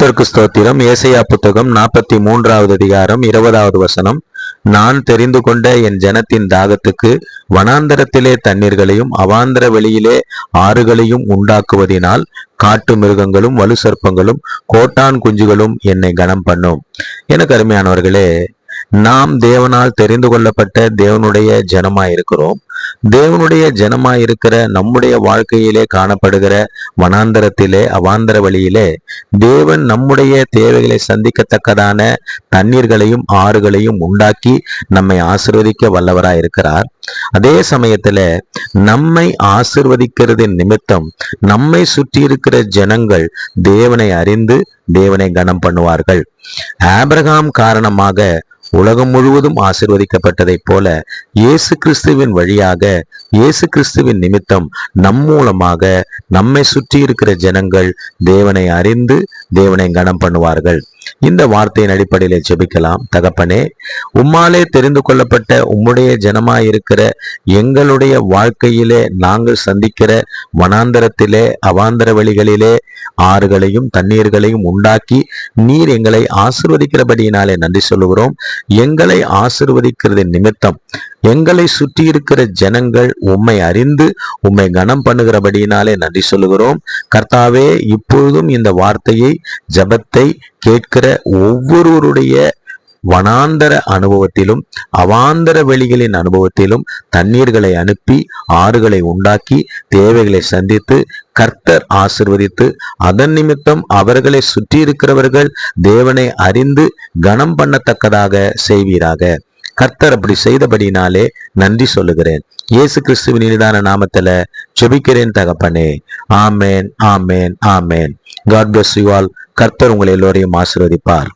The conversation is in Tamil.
கர்த்தருக்கு ஸ்தோத்திரம். ஏசையா புத்தகம் நாற்பத்தி மூன்றாவது அதிகாரம் இருபதாவது வசனம். நான் தெரிந்து கொண்ட என் ஜனத்தின் தாகத்துக்கு வனாந்தரத்திலே தண்ணீர்களையும் அவாந்தர வெளியிலே ஆறுகளையும் உண்டாக்குவதினால் காட்டு மிருகங்களும் வலு சர்ப்பங்களும் கோட்டான் குஞ்சுகளும் என்னை கனம் பண்ணும் எனக்கு அருமையானவர்களே நாம் தேவனால் தெரிந்து கொள்ளப்பட்ட தேவனுடைய ஜனமாயிருக்கிறோம். தேவனுடைய ஜனமாயிருக்கிற நம்முடைய வாழ்க்கையிலே காணப்படுகிற வனாந்தரத்திலே அவாந்தர வழியிலே தேவன் நம்முடைய தேவைகளை சந்திக்கத்தக்கதான தண்ணீர்களையும் ஆறுகளையும் உண்டாக்கி நம்மை ஆசிர்வதிக்க வல்லவராயிருக்கிறார். அதே சமயத்துல நம்மை ஆசிர்வதிக்கிறதின் நிமித்தம் நம்மை சுற்றி இருக்கிற ஜனங்கள் தேவனை அறிந்து தேவனை கனம் பண்ணுவார்கள் ஆபிரகாம் காரணமாக உலகம் முழுவதும் ஆசிர்வதிக்கப்பட்டதைப் போல இயேசு கிறிஸ்துவின் வழியாக இயேசு கிறிஸ்துவின் நிமித்தம் நம் மூலமாக நம்மை சுற்றி இருக்கிற ஜனங்கள் தேவனை அறிந்து தேவனை கனம் பண்ணுவார்கள். இந்த வார்த்தையின் அடிப்படையில் ஜெபிக்கலாம். தகப்பனே உம்மாலே தெரிந்து கொள்ளப்பட்ட உம்முடைய ஜனமாயிருக்கிற எங்களுடைய வாழ்க்கையிலே நாங்கள் சந்திக்கிற வனாந்தரத்திலே அவாந்தர வழிகளிலே ஆறுகளையும் தண்ணீர்களையும் உண்டாக்கி நீர் எங்களை ஆசிர்வதிக்கிறபடியினாலே நன்றி சொல்லுகிறோம். எங்களை ஆசிர்வதிக்கிறது நிமித்தம். எங்களை சுற்றி இருக்கிற ஜனங்கள் உம்மை அறிந்து உம்மை கனம் பண்ணுகிறபடியினாலே நன்றி சொல்லுகிறோம். கர்த்தாவே இப்பொழுதும் இந்த வார்த்தையை ஜபத்தை கேட்கிற ஒவ்வொருவருடைய வனாந்தர அனுபவத்திலும் அவாந்தர வெளிகளின் அனுபவத்திலும் தண்ணீர்களை அனுப்பி ஆறுகளை உண்டாக்கி தேவைகளை சந்தித்து கர்த்தர் ஆசிர்வதித்து அதன் நிமித்தம் அவர்களை சுற்றி இருக்கிறவர்கள் தேவனை அறிந்து கனம் பண்ணத்தக்கதாக செய்வீராக. கர்த்தர் அப்படி செய்தபடினாலே நன்றி சொல்லுகிறேன். இயேசு கிறிஸ்துவின் இனிதான நாமத்துல ஜெபிக்கிறேன் தகப்பனே. ஆமேன் ஆமேன் ஆமேன். காட் பிளஸ் யூ ஆல் கர்த்தர் உங்களை எல்லோரையும் ஆசிர்வதிப்பார்.